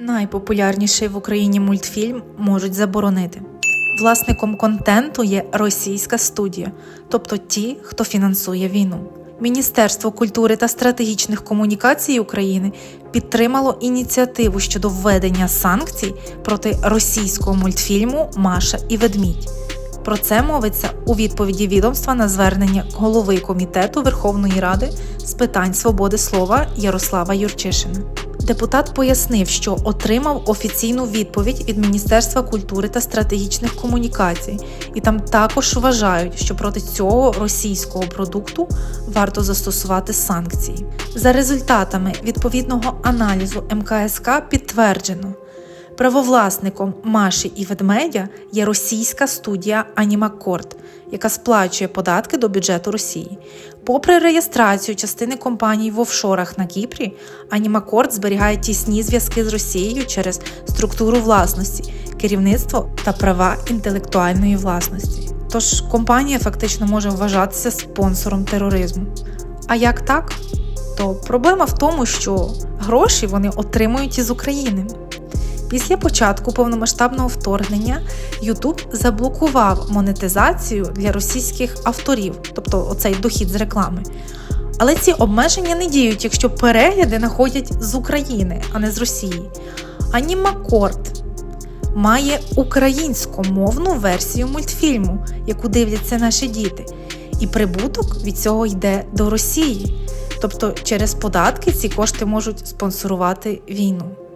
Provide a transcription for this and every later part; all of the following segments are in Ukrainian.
Найпопулярніший в Україні мультфільм можуть заборонити. Власником контенту є російська студія, тобто ті, хто фінансує війну. Міністерство культури та стратегічних комунікацій України підтримало ініціативу щодо введення санкцій проти російського мультфільму Маша і Ведмідь. Про це мовиться у відповіді відомства на звернення голови комітету Верховної Ради з питань свободи слова Ярослава Юрчишина. Депутат пояснив, що отримав офіційну відповідь від Міністерства культури та стратегічних комунікацій, і там також вважають, що проти цього російського продукту варто застосувати санкції. За результатами відповідного аналізу МКСК підтверджено. Правовласником Маші і ведмедя є російська студія Анімакорд, яка сплачує податки до бюджету Росії. Попри реєстрацію частини компаній в офшорах на Кіпрі, Анімакорд зберігає тісні зв'язки з Росією через структуру власності, керівництво та права інтелектуальної власності. Тож компанія фактично може вважатися спонсором тероризму. А як так? То проблема в тому, що гроші вони отримують із України. Після початку повномасштабного вторгнення YouTube заблокував монетизацію для російських авторів, тобто оцей дохід з реклами. Але ці обмеження не діють, якщо перегляди находять з України, а не з Росії. Анімакорд має українськомовну версію мультфільму, яку дивляться наші діти, і прибуток від цього йде до Росії. Тобто через податки ці кошти можуть спонсорувати війну.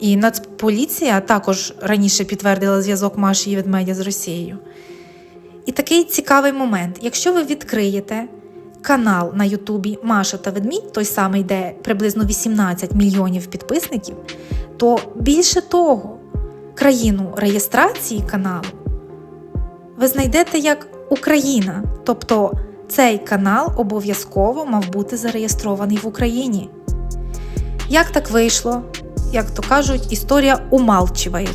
І Нацполіція також раніше підтвердила зв'язок Маші і ведмедя з Росією. І такий цікавий момент: якщо ви відкриєте канал на Ютубі Маша та Ведмідь, той самий, де приблизно 18 мільйонів підписників, то більше того, країну реєстрації каналу ви знайдете як Україна. Тобто цей канал обов'язково мав бути зареєстрований в Україні. Як так вийшло? Як то кажуть, історія умалчиває.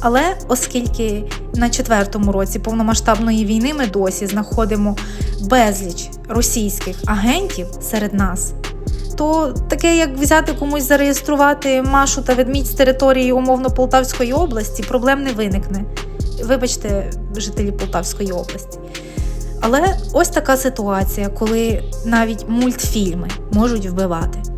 Але оскільки на четвертому році повномасштабної війни ми досі знаходимо безліч російських агентів серед нас, то таке, як взяти комусь зареєструвати Машу та ведмідь з території умовно Полтавської області, проблем не виникне. Вибачте, жителі Полтавської області. Але ось така ситуація, коли навіть мультфільми можуть вбивати.